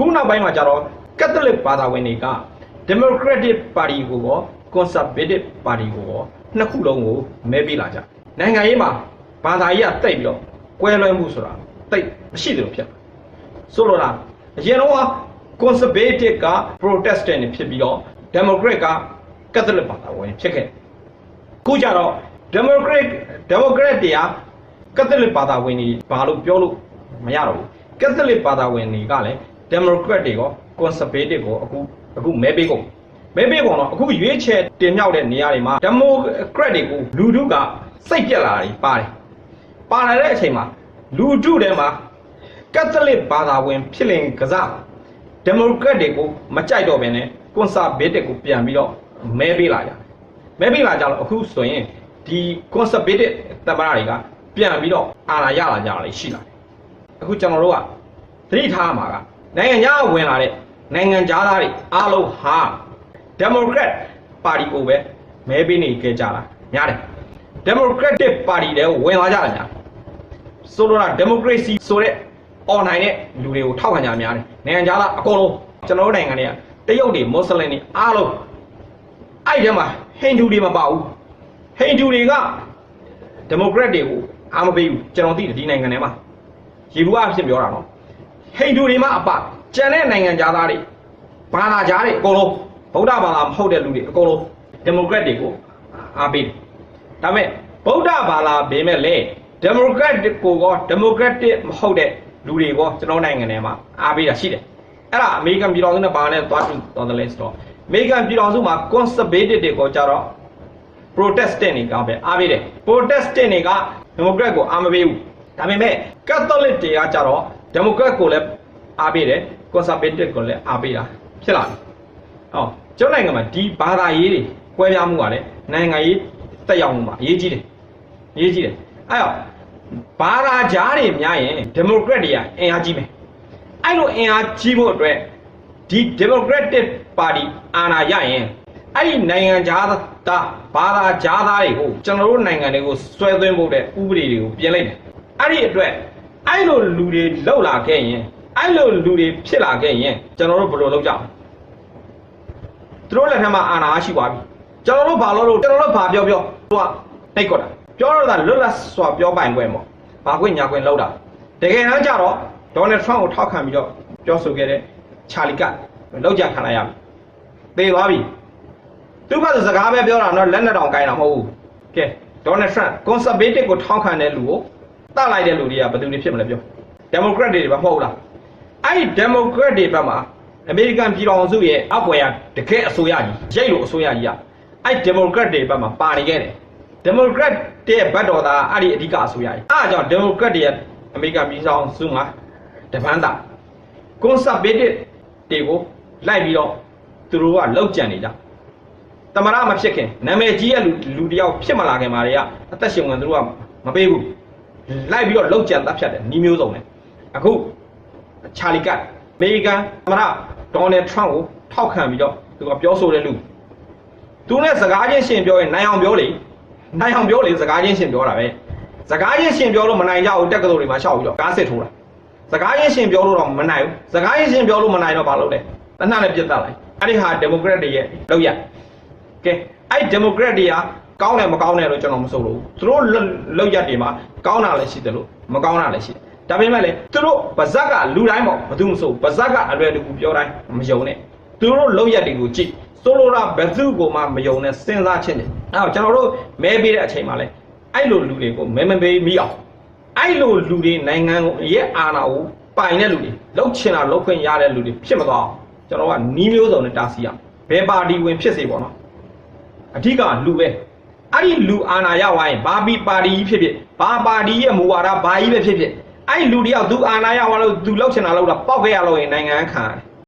ခုနောက်ပိုင်းမှာကျတော့ကက်သလစ်ဘာသာဝင်တွေက Democratic Party ကိုရော Conservative Party ကိုရောနှစ်ခုလုံးကိုမဲပေးလာကြနိုင်ငံရေးမှာဘာသာရေးကတိတ်ပြီးတော့ကွဲလွဲမှုဆိုတာတိတ်မရှိတယ်လို့ဖြစ်တယ်ဆိုလိုတာအရင်တော့ Conservative က Protestant တွေဖြစ်ပြီးတော့ Democrat က Catholic ဘာသာဝင်ဖြစ်ခဲ့တယ်ခုကျတော့ Democrat Democrat တွေက Catholic ဘာသာဝင်တွေဘာလို့ပြောလို့မရတော့ဘူး Catholic ဘာသာဝင်တွေကလည်း Democrat တွေရော Conservative ကိုအခုအခုမဲပေးကုန်မဲပေးကုန်တော့အခုရွေးချယ်တင်မြှောက်တဲ့နေရာတွေမှာ Democrat တွေကိုလူထုကစိတ်ပြက်လာတယ်ပါတယ်ပါလာတဲ့အချိန်မှာလူထုထဲမှာ Catholic ဘာသာဝင်ဖြစ်လင်ကစား Democrat တွေကိုမကြိုက်တော့ဘဲနဲ့ Conservative ကိုပြန်ပြီးတော့မဲပေးလာကြတယ်မဲပေးလာကြတော့အခုဆိုရင်ဒီ Conservative တမရတွေကပြန်ပြီးတော့အာဏာရလာကြတာလေရှိလာတယ်အခုကျွန်တော်တို့ကသတိထားမှာက နိုင်ငံခြားဝင်လာတဲ့နိုင်ငံခြားသားတွေအားလုံးဟာ Democrat Party ကိုပဲမဲပေးနေကြကြတာများတယ် Democratic Party တဲ့ဝင်လာကြတာများဆိုလိုတာ democracy ဆိုတဲ့ online တဲ့လူတွေကိုထောက်ခံကြများတယ်နိုင်ငံခြားသားအကုန်လုံးကျွန်တော်တို့နိုင်ငံတွေကတရုတ်တွေမွတ်စလင်တွေအားလုံးအဲ့ဒီထဲမှာဟိန္ဒူတွေမပါဘူးဟိန္ဒူတွေက democrat တွေကိုအားမပေးဘူးကျွန်တော်သိတယ်ဒီနိုင်ငံထဲမှာရေဘူးအဖြစ်ပြောတာနော် ဟိန္ဒူတွေမှအပကျန်တဲ့နိုင်ငံခြားသားတွေဘာသာကြားတွေအကုန်လုံးဗုဒ္ဓဘာသာမဟုတ်တဲ့လူတွေအကုန်လုံး democrat တွေကိုအားပေးတယ်ဒါပေမဲ့ဗုဒ္ဓဘာသာဘေးမဲ့လေ democrat ကိုကော democratic မဟုတ်တဲ့လူတွေကောကျွန်တော်နိုင်ငံထဲမှာအားပေးတာရှိတယ်အဲ့ဒါအမေရိကန်ပြည်တော်စုနဲ့ဘာနဲ့သွားတူတော်တယ်လဲဆိုတော့အမေရိကန်ပြည်တော်စုမှာ conservative တွေကိုကြတော့ protestant တွေကပဲအားပေးတယ် protestant တွေက democrat ကိုအားမပေးဘူးဒါပေမဲ့ catholic တွေကကြတော့ democrat ကိုလည်းအားပေးတယ် conservative ကိုလည်းအားပေးတာဖြစ်လာတယ်ဟောကျောင်းနိုင်ငံမှာဒီဘာသာရေးတွေကွဲပြားမှုကလည်းနိုင်ငံရေးတက်ရောက်မှုမှာအရေးကြီးတယ်အရေးကြီးတယ်အဲ့တော့ဘာသာကြားတွေများရင် democrat တွေကအင်အားကြီးမယ်အဲ့လိုအင်အားကြီးဖို့အတွက်ဒီ democratic party အာဏာရရင်အဲ့ဒီနိုင်ငံသားသားဘာသာကြားသားတွေကိုကျွန်တော်တို့နိုင်ငံတွေကိုဆွဲသွင်းဖို့တဲ့ဥပဒေတွေကိုပြင်လိုက်တယ်အဲ့ဒီအတွက် အဲ့လိုလူတွေလောက်လာခဲ့ရင်အဲ့လိုလူတွေဖြစ်လာခဲ့ရင်ကျွန်တော်တို့ဘယ်လိုလုပ်ကြမလဲသူတို့လက်ထက်မှာအာဏာရှိသွားပြီကျွန်တော်တို့ဘာလို့လို့ကျွန်တော်တို့ဘာပြောပြောသူကနှိတ်ကွက်တာပြောတော့တာလွတ်လပ်စွာပြောပိုင်ခွင့်ပေါ့ဘာခွင့်ညာခွင့်လောက်တာတကယ်တမ်းကျတော့ဒေါ်နယ်ထရန့်ကိုထောက်ခံပြီးတော့ပြောဆိုခဲ့တဲ့ချာလီကလောက်ကြခံလိုက်ရပြီသေသွားပြီသူကစကားပဲပြောတာတော့လက်နဲ့တောင်ကိုင်းတာမဟုတ်ဘူးကဲဒေါ်နယ်ထရန့်ကွန်ဆာဗေးတစ်ကိုထောက်ခံတဲ့လူကို တတ်လိုက်တဲ့လူတွေကဘယ်သူတွေဖြစ်မလဲပြောဒီမိုကရက်တွေပဲမဟုတ်လားအဲ့ဒီဒီမိုကရက်တွေဘက်မှာအမေရိကန်ပြည်တော်စုရဲ့အပွဲရတကယ်အစိုးရကြီးရိတ်လို့အစိုးရကြီးอ่ะအဲ့ဒီမိုကရက်တွေဘက်မှာပါနေခဲ့တယ်ဒီမိုကရက်တဲ့ဘက်တော်သားအဲ့ဒီအဓိကအစိုးရကြီးအားကြောင့်ဒီမိုကရက်တွေရဲ့အမေရိကန်ပြည်တော်စုမှာတပန်းတာကွန်ဆာဗေးတစ်တွေကိုလိုက်ပြီးတော့သူတို့ကလောက်ကြံနေကြတမရမဖြစ်ခင်နာမည်ကြီးရဲ့လူလူတယောက်ဖြစ်မလာခင်မှာတွေကအသက်ရှင်ဝင်သူတို့ကမပေးဘူး လိုက်ပြီးတော့လောက်ကြံတတ်ဖြတ်တယ်နီးမျိုးစုံနဲ့အခုချာလီကတ်အမေရိကန်သမ္မတဒေါ်နယ်ထရန့်ကိုထောက်ခံပြီးတော့သူကပြောဆိုတဲ့လူသူနဲ့စကားချင်းရှင်ပြောရင်နိုင်အောင်ပြောလေနိုင်အောင်ပြောလေစကားချင်းရှင်ပြောတာပဲစကားချင်းရှင်ပြောလို့မနိုင်ကြဘူးတက်ကတော်တွေမှာရှောက်ပြီးတော့ကားစစ်ထိုးတာစကားချင်းရှင်ပြောလို့တော့မနိုင်ဘူးစကားချင်းရှင်ပြောလို့မနိုင်တော့ဘာလုပ်လဲတနက်နဲ့ပြတ်တက်လိုက်အဲ့ဒီဟာဒီမိုကရက်တွေရဲ့လောက်ရကဲအဲ့ဒီမိုကရက်တွေက ကောင်းတယ်မကောင်းတယ်လို့ကျွန်တော်မဆိုလို့သူတို့လောက်ရက်တွေမှာကောင်းတာလည်းရှိတယ်လို့မကောင်းတာလည်းရှိတယ်ဒါပေမဲ့လေသူတို့ဗဇက်ကလူတိုင်းပေါ့ဘာသူမဆိုဗဇက်ကအလွယ်တကူပြောတိုင်းမယုံနဲ့သူတို့လောက်ရက်တွေကိုကြည့်ဆိုလိုတာဘယ်သူကိုမှမယုံနဲ့စဉ်းစားချင်းတယ်အဲ့တော့ကျွန်တော်တို့မဲပေးတဲ့အချိန်မှာလဲအဲ့လိုလူတွေကိုမဲမပေးမိအောင်အဲ့လိုလူတွေနိုင်ငံကိုရဲ့အာဏာကိုပိုင်တဲ့လူတွေလောက်ချင်တာလောက်ခွင့်ရတဲ့လူတွေဖြစ်မသွားအောင်ကျွန်တော်ကနီးမျိုးစုံနဲ့တားဆီးရအောင်ဘယ်ပါတီဝင်ဖြစ်စေပေါ့နော်အဓိကလူပဲ အဲ့ဒီလူအာဏာရဝိုင်းဘာဘီပါတီကြီးဖြစ်ဖြစ်ဘာပါတီရဲ့မူဝါဒဘာကြီးပဲဖြစ်ဖြစ်အဲ့ဒီလူတယောက်သူအာဏာရဝါလို့သူလောက်ချင်တာလောက်တာပောက်ခဲ့ရလို့ရင်နိုင်ငံခံရတယ်